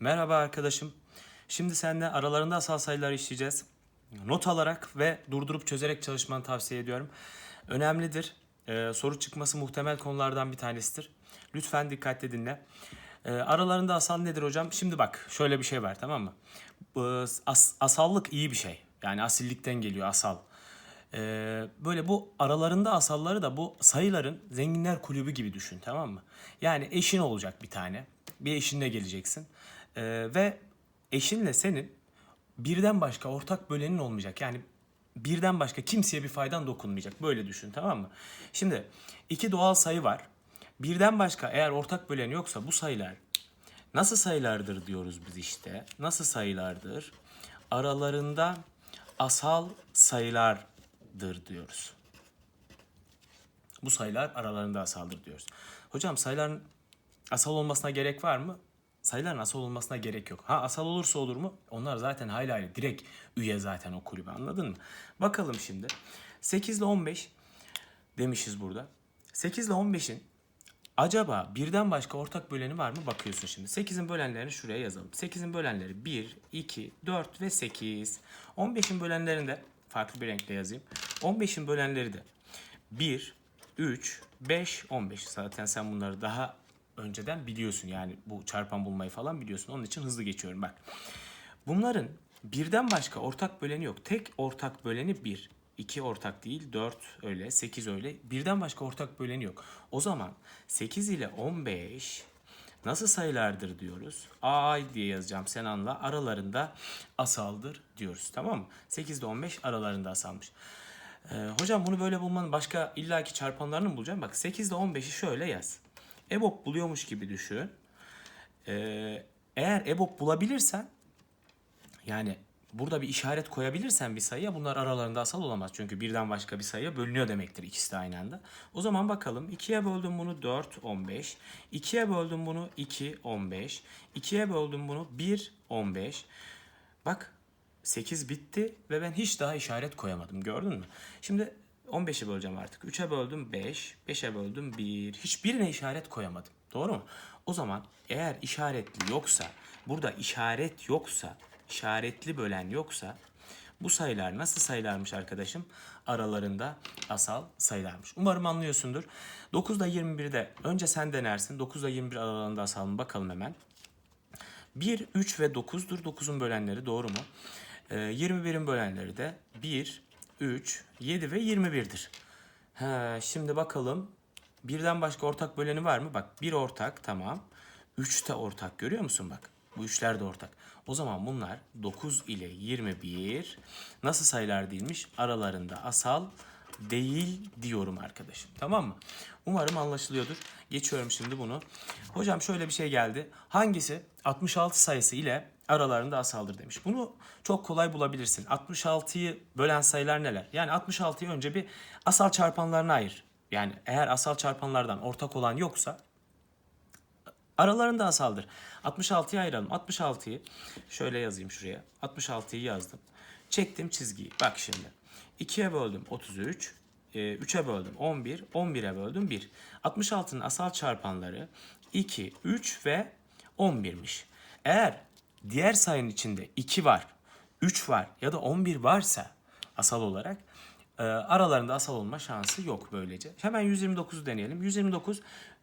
Merhaba arkadaşım. Şimdi seninle aralarında asal sayıları işleyeceğiz. Not alarak ve durdurup çözerek çalışmanı tavsiye ediyorum. Önemlidir. Ee, soru çıkması muhtemel konulardan bir tanesidir. Lütfen dikkatle dinle. Ee, aralarında asal nedir hocam? Şimdi bak şöyle bir şey var tamam mı? As- asallık iyi bir şey. Yani asillikten geliyor asal. Ee, böyle bu aralarında asalları da bu sayıların zenginler kulübü gibi düşün tamam mı? Yani eşin olacak bir tane. Bir eşinle geleceksin. Ee, ve eşinle senin birden başka ortak bölenin olmayacak. Yani birden başka kimseye bir faydan dokunmayacak. Böyle düşün tamam mı? Şimdi iki doğal sayı var. Birden başka eğer ortak bölen yoksa bu sayılar nasıl sayılardır diyoruz biz işte. Nasıl sayılardır? Aralarında asal sayılardır diyoruz. Bu sayılar aralarında asaldır diyoruz. Hocam sayıların asal olmasına gerek var mı? Sayıların asal olmasına gerek yok. Ha asal olursa olur mu? Onlar zaten hayli hayli direkt üye zaten o kulübe anladın mı? Bakalım şimdi. 8 ile 15 demişiz burada. 8 ile 15'in acaba birden başka ortak böleni var mı? Bakıyorsun şimdi. 8'in bölenlerini şuraya yazalım. 8'in bölenleri 1, 2, 4 ve 8. 15'in bölenlerini de farklı bir renkle yazayım. 15'in bölenleri de 1, 3, 5, 15. Zaten sen bunları daha önceden biliyorsun. Yani bu çarpan bulmayı falan biliyorsun. Onun için hızlı geçiyorum bak. Bunların birden başka ortak böleni yok. Tek ortak böleni 1. 2 ortak değil, 4 öyle, 8 öyle. Birden başka ortak böleni yok. O zaman 8 ile 15 nasıl sayılardır diyoruz. Ay diye yazacağım sen anla. Aralarında asaldır diyoruz. Tamam mı? 8 ile 15 aralarında asalmış. Ee, hocam bunu böyle bulmanın başka illaki çarpanlarını mı bulacağım? Bak 8 ile 15'i şöyle yaz. EBOB buluyormuş gibi düşün. Ee, eğer EBOB bulabilirsen yani burada bir işaret koyabilirsen bir sayıya bunlar aralarında asal olamaz. Çünkü birden başka bir sayıya bölünüyor demektir ikisi de aynı anda. O zaman bakalım 2'ye böldüm bunu 4, 15. 2'ye böldüm bunu 2, 15. 2'ye böldüm bunu 1, 15. Bak 8 bitti ve ben hiç daha işaret koyamadım gördün mü? Şimdi 15'i böleceğim artık. 3'e böldüm 5, 5'e böldüm 1. Hiçbirine işaret koyamadım. Doğru mu? O zaman eğer işaretli yoksa, burada işaret yoksa, işaretli bölen yoksa bu sayılar nasıl sayılarmış arkadaşım? Aralarında asal sayılarmış. Umarım anlıyorsundur. 9 ile 21'de önce sen denersin. 9 ile 21 aralarında asal mı bakalım hemen. 1, 3 ve 9'dur. 9'un bölenleri doğru mu? Ee, 21'in bölenleri de 1, 3, 7 ve 21'dir. Ha, şimdi bakalım. Birden başka ortak böleni var mı? Bak bir ortak tamam. 3 de ortak görüyor musun bak. Bu üçler de ortak. O zaman bunlar 9 ile 21 nasıl sayılar değilmiş? Aralarında asal değil diyorum arkadaşım. Tamam mı? Umarım anlaşılıyordur. Geçiyorum şimdi bunu. Hocam şöyle bir şey geldi. Hangisi 66 sayısı ile aralarında asaldır demiş. Bunu çok kolay bulabilirsin. 66'yı bölen sayılar neler? Yani 66'yı önce bir asal çarpanlarına ayır. Yani eğer asal çarpanlardan ortak olan yoksa aralarında asaldır. 66'yı ayıralım. 66'yı şöyle yazayım şuraya. 66'yı yazdım. Çektim çizgiyi. Bak şimdi. 2'ye böldüm 33. 3'e böldüm 11. 11'e böldüm 1. 66'nın asal çarpanları 2, 3 ve 11'miş. Eğer diğer sayının içinde 2 var, 3 var ya da 11 varsa asal olarak e, aralarında asal olma şansı yok böylece. Hemen 129'u deneyelim. 129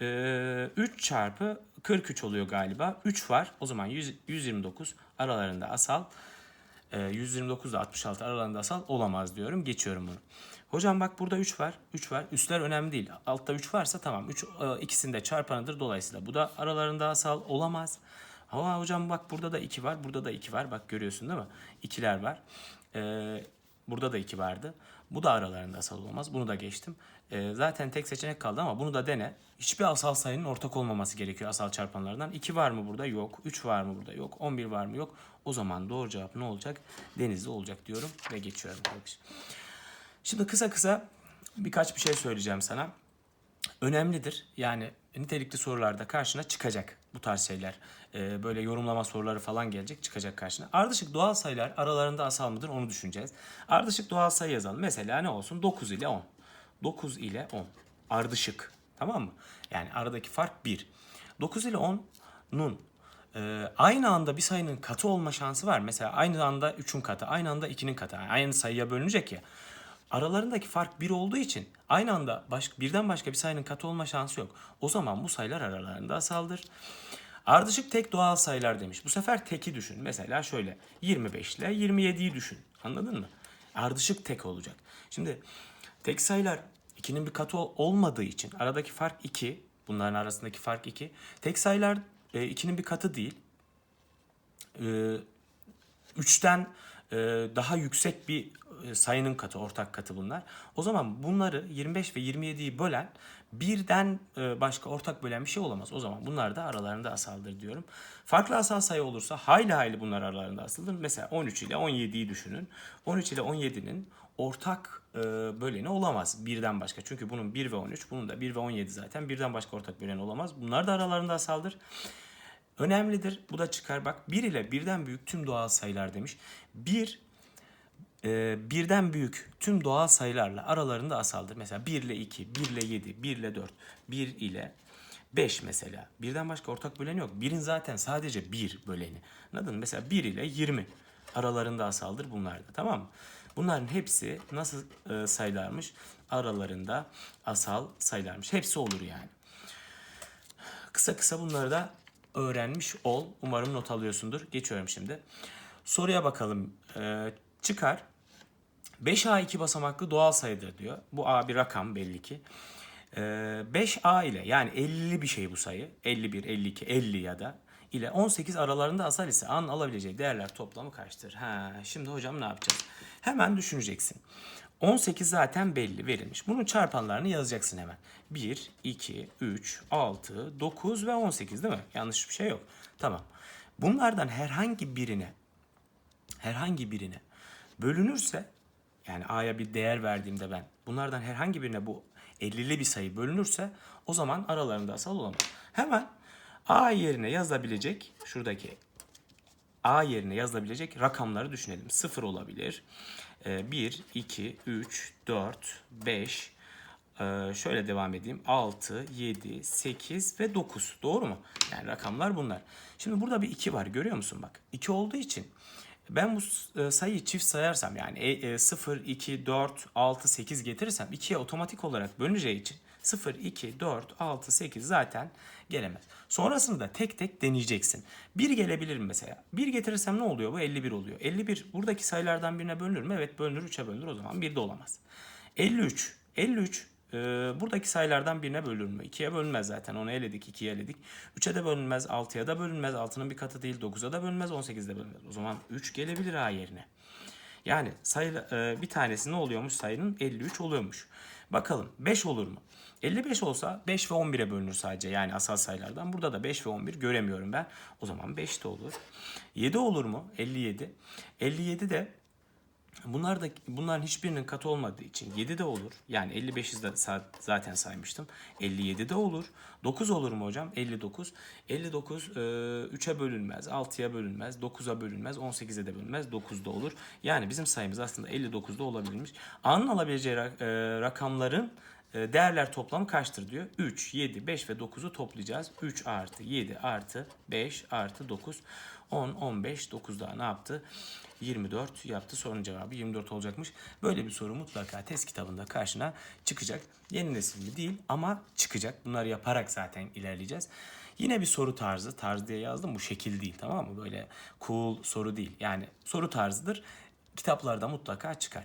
e, 3 çarpı 43 oluyor galiba. 3 var. O zaman 100, 129 aralarında asal. E, 129 ile 66 aralarında asal olamaz diyorum. Geçiyorum bunu. Hocam bak burada 3 var. 3 var. Üstler önemli değil. Altta 3 varsa tamam. 3 e, ikisinde çarpanıdır dolayısıyla. Bu da aralarında asal olamaz. Ama hocam bak burada da 2 var. Burada da 2 var. Bak görüyorsun değil mi? İkiler var. Ee, burada da 2 vardı. Bu da aralarında asal olamaz. Bunu da geçtim. Ee, zaten tek seçenek kaldı ama bunu da dene. Hiçbir asal sayının ortak olmaması gerekiyor asal çarpanlardan. 2 var mı burada? Yok. 3 var mı burada? Yok. 11 var mı? Yok. O zaman doğru cevap ne olacak? Denizli olacak diyorum ve geçiyorum. Şimdi kısa kısa birkaç bir şey söyleyeceğim sana önemlidir. Yani nitelikli sorularda karşına çıkacak bu tarz şeyler. Ee, böyle yorumlama soruları falan gelecek çıkacak karşına. Ardışık doğal sayılar aralarında asal mıdır onu düşüneceğiz. Ardışık doğal sayı yazalım. Mesela ne olsun? 9 ile 10. 9 ile 10. Ardışık. Tamam mı? Yani aradaki fark 1. 9 ile 10'nun e, aynı anda bir sayının katı olma şansı var. Mesela aynı anda 3'ün katı, aynı anda 2'nin katı. Yani aynı sayıya bölünecek ya. Aralarındaki fark 1 olduğu için aynı anda baş, birden başka bir sayının katı olma şansı yok. O zaman bu sayılar aralarında asaldır. Ardışık tek doğal sayılar demiş. Bu sefer teki düşün. Mesela şöyle 25 ile 27'yi düşün. Anladın mı? Ardışık tek olacak. Şimdi tek sayılar 2'nin bir katı ol- olmadığı için aradaki fark 2. Bunların arasındaki fark 2. Tek sayılar 2'nin bir katı değil. Ee, 3'ten e, daha yüksek bir e, sayının katı, ortak katı bunlar. O zaman bunları 25 ve 27'yi bölen birden e, başka ortak bölen bir şey olamaz. O zaman bunlar da aralarında asaldır diyorum. Farklı asal sayı olursa hayli hayli bunlar aralarında asıldır. Mesela 13 ile 17'yi düşünün. 13 ile 17'nin ortak e, böleni olamaz birden başka. Çünkü bunun 1 ve 13, bunun da 1 ve 17 zaten birden başka ortak böleni olamaz. Bunlar da aralarında asaldır. Önemlidir. Bu da çıkar bak. 1 ile birden büyük tüm doğal sayılar demiş. 1 e, birden büyük tüm doğal sayılarla aralarında asaldır. Mesela 1 ile 2, 1 ile 7, 1 ile 4, 1 ile 5 mesela. Birden başka ortak böleni yok. 1'in zaten sadece 1 böleni. Anladın mı? Mesela 1 ile 20 aralarında asaldır bunlar da. Tamam mı? Bunların hepsi nasıl e, sayılarmış? Aralarında asal sayılarmış. Hepsi olur yani. Kısa kısa bunları da öğrenmiş ol. Umarım not alıyorsundur. Geçiyorum şimdi. Soruya bakalım. Ee, çıkar. 5A 2 basamaklı doğal sayıdır diyor. Bu A bir rakam belli ki. Ee, 5A ile yani 50'li bir şey bu sayı. 51, 52, 50 ya da ile 18 aralarında asal ise A'nın alabileceği değerler toplamı kaçtır? Ha, şimdi hocam ne yapacağız? Hemen düşüneceksin. 18 zaten belli verilmiş. Bunun çarpanlarını yazacaksın hemen. 1, 2, 3, 6, 9 ve 18 değil mi? Yanlış bir şey yok. Tamam. Bunlardan herhangi birine herhangi birine bölünürse yani A'ya bir değer verdiğimde ben bunlardan herhangi birine bu 50'li bir sayı bölünürse o zaman aralarında asal olamaz. Hemen A yerine yazılabilecek şuradaki A yerine yazılabilecek rakamları düşünelim. 0 olabilir. Ee, 1, 2, 3, 4, 5, ee, şöyle devam edeyim. 6, 7, 8 ve 9. Doğru mu? Yani rakamlar bunlar. Şimdi burada bir 2 var. Görüyor musun bak? 2 olduğu için ben bu e, sayıyı çift sayarsam yani e, 0, 2, 4, 6, 8 getirirsem 2'ye otomatik olarak bölüneceği için 0, 2, 4, 6, 8 zaten gelemez. Sonrasında tek tek deneyeceksin. 1 gelebilir mesela? 1 getirirsem ne oluyor? Bu 51 oluyor. 51 buradaki sayılardan birine bölünür mü? Evet bölünür. 3'e bölünür. O zaman 1 de olamaz. 53. 53 e, buradaki sayılardan birine bölünür mü? 2'ye bölünmez zaten. Onu eledik. 2'ye eledik. 3'e de bölünmez. 6'ya da bölünmez. 6'nın bir katı değil. 9'a da bölünmez. 18'de bölünmez. O zaman 3 gelebilir A yerine. Yani sayı e, bir tanesi ne oluyormuş sayının 53 oluyormuş. Bakalım 5 olur mu? 55 olsa 5 ve 11'e bölünür sadece yani asal sayılardan. Burada da 5 ve 11 göremiyorum ben. O zaman 5 de olur. 7 olur mu? 57. 57 de Bunlar da bunların hiçbirinin katı olmadığı için 7 de olur. Yani 55'i de zaten saymıştım. 57 de olur. 9 olur mu hocam? 59. 59 e, 3'e bölünmez, 6'ya bölünmez, 9'a bölünmez, 18'e de bölünmez, 9'da olur. Yani bizim sayımız aslında 59'da olabilmiş. A'nın alabileceği e, rakamların e, değerler toplamı kaçtır diyor. 3, 7, 5 ve 9'u toplayacağız. 3 artı 7 artı 5 artı 9. 10, 15, 9 daha ne yaptı? 24 yaptı. Sorunun cevabı 24 olacakmış. Böyle bir soru mutlaka test kitabında karşına çıkacak. Yeni nesil değil ama çıkacak. Bunları yaparak zaten ilerleyeceğiz. Yine bir soru tarzı. Tarz diye yazdım. Bu şekil değil tamam mı? Böyle cool soru değil. Yani soru tarzıdır kitaplarda mutlaka çıkar.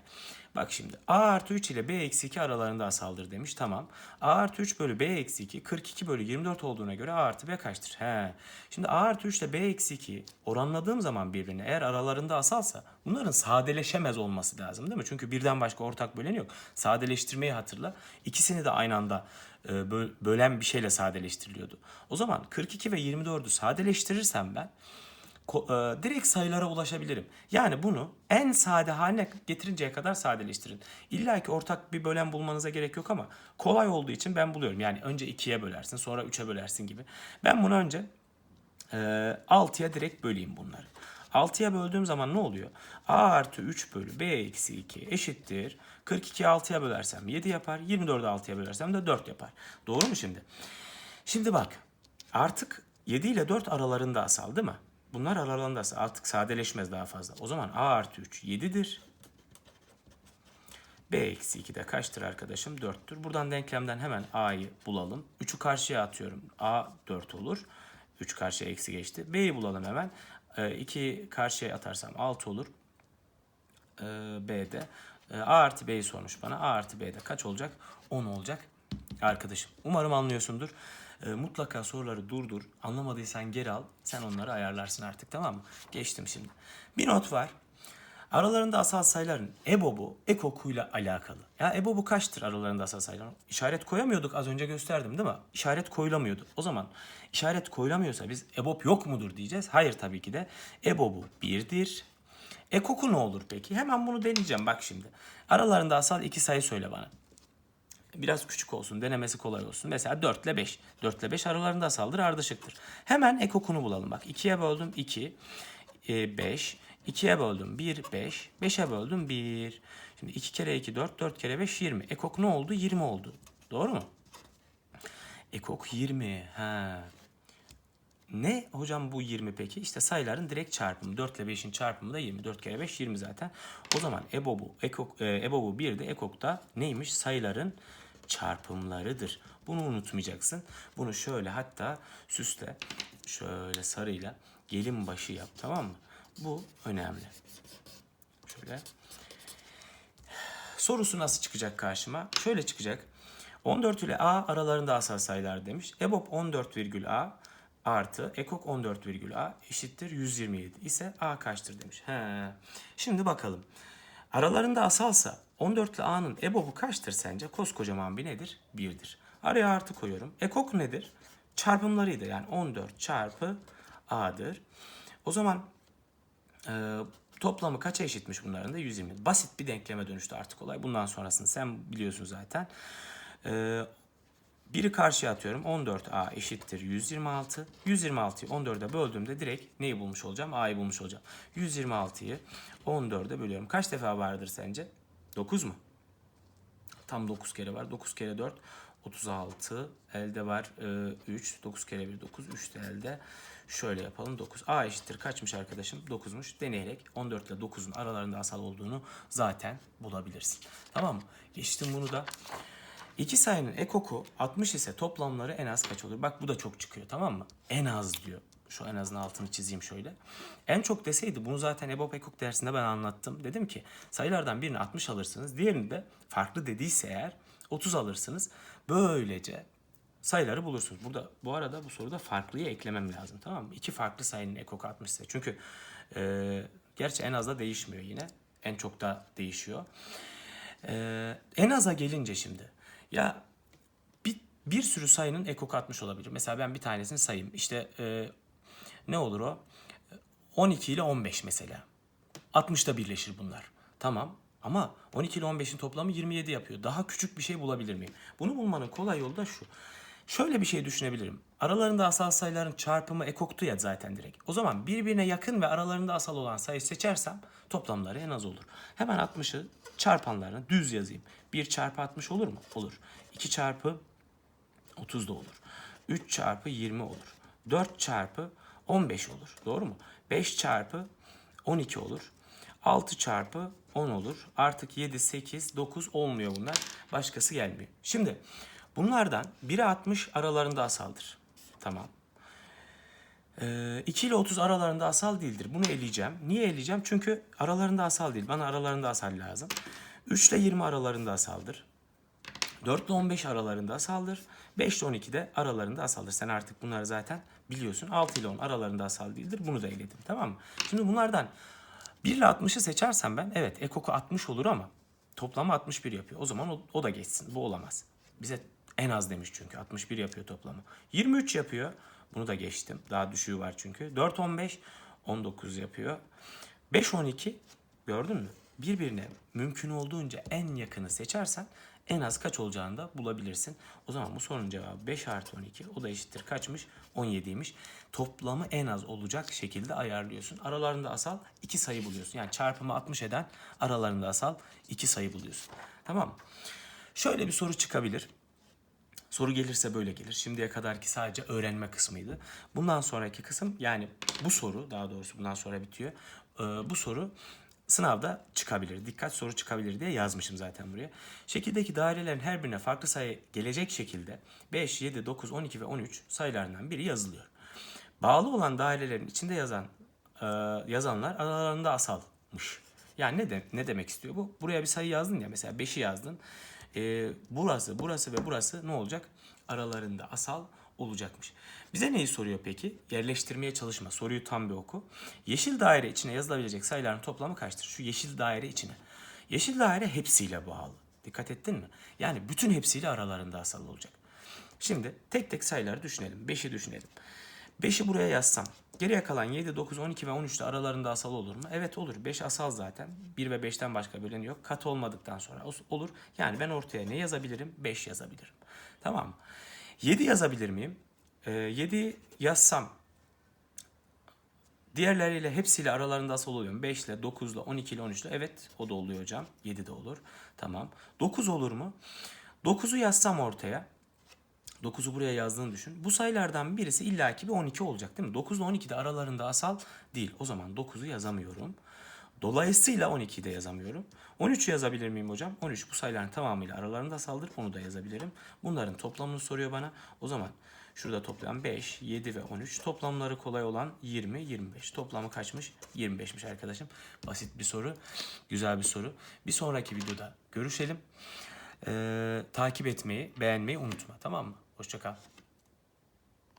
Bak şimdi A artı 3 ile B eksi 2 aralarında asaldır demiş. Tamam. A artı 3 bölü B eksi 2 42 bölü 24 olduğuna göre A artı B kaçtır? He. Şimdi A artı 3 ile B eksi 2 oranladığım zaman birbirine eğer aralarında asalsa bunların sadeleşemez olması lazım değil mi? Çünkü birden başka ortak böleni yok. Sadeleştirmeyi hatırla. İkisini de aynı anda e, bö- bölen bir şeyle sadeleştiriliyordu. O zaman 42 ve 24'ü sadeleştirirsem ben direkt sayılara ulaşabilirim. Yani bunu en sade haline getirinceye kadar sadeleştirin. İlla ki ortak bir bölen bulmanıza gerek yok ama kolay olduğu için ben buluyorum. Yani önce 2'ye bölersin sonra 3'e bölersin gibi. Ben bunu önce e, 6'ya direkt böleyim bunları. 6'ya böldüğüm zaman ne oluyor? A artı 3 bölü B eksi 2 eşittir. 42'yi 6'ya bölersem 7 yapar. 24'ü 6'ya bölersem de 4 yapar. Doğru mu şimdi? Şimdi bak artık 7 ile 4 aralarında asal değil mi? Bunlar aralarında. Artık sadeleşmez daha fazla. O zaman A artı 3 7'dir. B eksi 2 de kaçtır arkadaşım? 4'tür. Buradan denklemden hemen A'yı bulalım. 3'ü karşıya atıyorum. A 4 olur. 3 karşıya eksi geçti. B'yi bulalım hemen. 2 karşıya atarsam 6 olur. Ee, B'de. Ee, A artı B'yi sormuş bana. A artı B'de kaç olacak? 10 olacak arkadaşım. Umarım anlıyorsundur. Ee, mutlaka soruları durdur. Anlamadıysan geri al. Sen onları ayarlarsın artık tamam mı? Geçtim şimdi. Bir not var. Aralarında asal sayıların EBOB'u ekokuyla alakalı. Ya EBOB'u kaçtır aralarında asal sayıların? İşaret koyamıyorduk az önce gösterdim değil mi? İşaret koyulamıyordu. O zaman işaret koyulamıyorsa biz EBOB yok mudur diyeceğiz. Hayır tabii ki de EBOB'u 1'dir. Ekoku ne olur peki? Hemen bunu deneyeceğim bak şimdi. Aralarında asal iki sayı söyle bana. Biraz küçük olsun, denemesi kolay olsun. Mesela 4 ile 5. 4 ile 5 aralarında asaldır, ardışıktır. Hemen ekokunu bulalım bak. 2'ye böldüm 2, 5. 2'ye böldüm 1, 5. 5'e böldüm 1. Şimdi 2 kere 2, 4, 4 kere 5, 20. Ekok ne oldu? 20 oldu. Doğru mu? Ekok 20. Ha. Ne hocam bu 20 peki? İşte sayıların direkt çarpımı. 4 ile 5'in çarpımı da 20. 4 kere 5 20 zaten. O zaman EBOB'u, ekok, e, EBOB'u 1 de ekokta neymiş? Sayıların çarpımlarıdır. Bunu unutmayacaksın. Bunu şöyle hatta süsle. Şöyle sarıyla gelin başı yap tamam mı? Bu önemli. Şöyle. Sorusu nasıl çıkacak karşıma? Şöyle çıkacak. 14 ile A aralarında asal sayılar demiş. EBOB 14 virgül A artı ekok 14 virgül A eşittir 127 ise A kaçtır demiş. He. Şimdi bakalım. Aralarında asalsa 14 ile A'nın EBOB'u kaçtır sence? Koskocaman bir nedir? 1'dir. Araya artı koyuyorum. Ekok nedir? Çarpımlarıydı. Yani 14 çarpı A'dır. O zaman e, toplamı kaça eşitmiş bunların da? 120. Basit bir denkleme dönüştü artık olay. Bundan sonrasını sen biliyorsun zaten. E, biri karşıya atıyorum. 14A eşittir 126. 126'yı 14'e böldüğümde direkt neyi bulmuş olacağım? A'yı bulmuş olacağım. 126'yı 14'e bölüyorum. Kaç defa vardır sence? 9 mu? Tam 9 kere var. 9 kere 4 36. Elde var e, 3. 9 kere 1 9. 3 de elde. Şöyle yapalım 9. A eşittir kaçmış arkadaşım? 9'muş. Deneyerek 14 ile 9'un aralarında asal olduğunu zaten bulabilirsin. Tamam mı? Geçtim bunu da. İki sayının ekoku 60 ise toplamları en az kaç olur? Bak bu da çok çıkıyor tamam mı? En az diyor. Şu en azın altını çizeyim şöyle. En çok deseydi bunu zaten EBOB ekok dersinde ben anlattım. Dedim ki sayılardan birini 60 alırsınız. Diğerini de farklı dediyse eğer 30 alırsınız. Böylece sayıları bulursunuz. Burada bu arada bu soruda farklıyı eklemem lazım tamam mı? İki farklı sayının ekoku 60 ise. Çünkü e, gerçi en az da değişmiyor yine. En çok da değişiyor. E, en aza gelince şimdi ya bir, bir sürü sayının ekok 60 olabilir. Mesela ben bir tanesini sayayım. İşte e, ne olur o? 12 ile 15 mesela. 60'da birleşir bunlar. Tamam ama 12 ile 15'in toplamı 27 yapıyor. Daha küçük bir şey bulabilir miyim? Bunu bulmanın kolay yolu da şu. Şöyle bir şey düşünebilirim. Aralarında asal sayıların çarpımı ekoktu ya zaten direkt. O zaman birbirine yakın ve aralarında asal olan sayı seçersem toplamları en az olur. Hemen 60'ı çarpanlarına düz yazayım. 1 çarpı 60 olur mu? Olur. 2 çarpı 30 da olur. 3 çarpı 20 olur. 4 çarpı 15 olur. Doğru mu? 5 çarpı 12 olur. 6 çarpı 10 olur. Artık 7, 8, 9 olmuyor bunlar. Başkası gelmiyor. Şimdi bunlardan biri 60 aralarında asaldır. Tamam. Ee, 2 ile 30 aralarında asal değildir. Bunu eleyeceğim. Niye eleyeceğim? Çünkü aralarında asal değil. Bana aralarında asal lazım. 3 ile 20 aralarında asaldır. 4 ile 15 aralarında asaldır. 5 ile 12 de aralarında asaldır. Sen artık bunları zaten biliyorsun. 6 ile 10 aralarında asal değildir. Bunu da eledim. Tamam mı? Şimdi bunlardan 1 ile 60'ı seçersem ben evet ekoku 60 olur ama toplamı 61 yapıyor. O zaman o, o da geçsin. Bu olamaz. Bize en az demiş çünkü 61 yapıyor toplamı. 23 yapıyor. Bunu da geçtim. Daha düşüğü var çünkü. 4 15 19 yapıyor. 5 12 gördün mü? Birbirine mümkün olduğunca en yakını seçersen en az kaç olacağını da bulabilirsin. O zaman bu sorunun cevabı 5 artı 12. O da eşittir kaçmış? 17'ymiş. Toplamı en az olacak şekilde ayarlıyorsun. Aralarında asal iki sayı buluyorsun. Yani çarpımı 60 eden aralarında asal iki sayı buluyorsun. Tamam? Şöyle bir soru çıkabilir. Soru gelirse böyle gelir. Şimdiye kadarki sadece öğrenme kısmıydı. Bundan sonraki kısım yani bu soru daha doğrusu bundan sonra bitiyor. Ee, bu soru sınavda çıkabilir. Dikkat soru çıkabilir diye yazmışım zaten buraya. Şekildeki dairelerin her birine farklı sayı gelecek şekilde 5, 7, 9, 12 ve 13 sayılarından biri yazılıyor. Bağlı olan dairelerin içinde yazan e, yazanlar aralarında asalmış. Yani ne de, ne demek istiyor bu? Buraya bir sayı yazdın ya mesela 5'i yazdın. E, burası, burası ve burası ne olacak? Aralarında asal olacakmış. Bize neyi soruyor peki? Yerleştirmeye çalışma. Soruyu tam bir oku. Yeşil daire içine yazılabilecek sayıların toplamı kaçtır? Şu yeşil daire içine. Yeşil daire hepsiyle bağlı. Dikkat ettin mi? Yani bütün hepsiyle aralarında asal olacak. Şimdi tek tek sayıları düşünelim. 5'i düşünelim. 5'i buraya yazsam. Geriye kalan 7, 9, 12 ve 13 de aralarında asal olur mu? Evet olur. 5 asal zaten. 1 ve 5'ten başka böleni yok. Kat olmadıktan sonra olur. Yani ben ortaya ne yazabilirim? 5 yazabilirim. Tamam mı? 7 yazabilir miyim? 7 yazsam Diğerleriyle hepsiyle aralarında asal oluyor. 5 ile 9 ile 12 ile 13 ile evet o da oluyor hocam. 7 de olur. Tamam. 9 olur mu? 9'u yazsam ortaya. 9'u buraya yazdığını düşün. Bu sayılardan birisi illaki bir 12 olacak değil mi? 9 ile 12 de aralarında asal değil. O zaman 9'u yazamıyorum. Dolayısıyla 12'yi de yazamıyorum. 13'ü yazabilir miyim hocam? 13 bu sayıların tamamıyla aralarında asaldır. Onu da yazabilirim. Bunların toplamını soruyor bana. O zaman şurada toplam 5, 7 ve 13. Toplamları kolay olan 20, 25. Toplamı kaçmış? 25'miş arkadaşım. Basit bir soru. Güzel bir soru. Bir sonraki videoda görüşelim. Ee, takip etmeyi, beğenmeyi unutma. Tamam mı? Hoşça kal.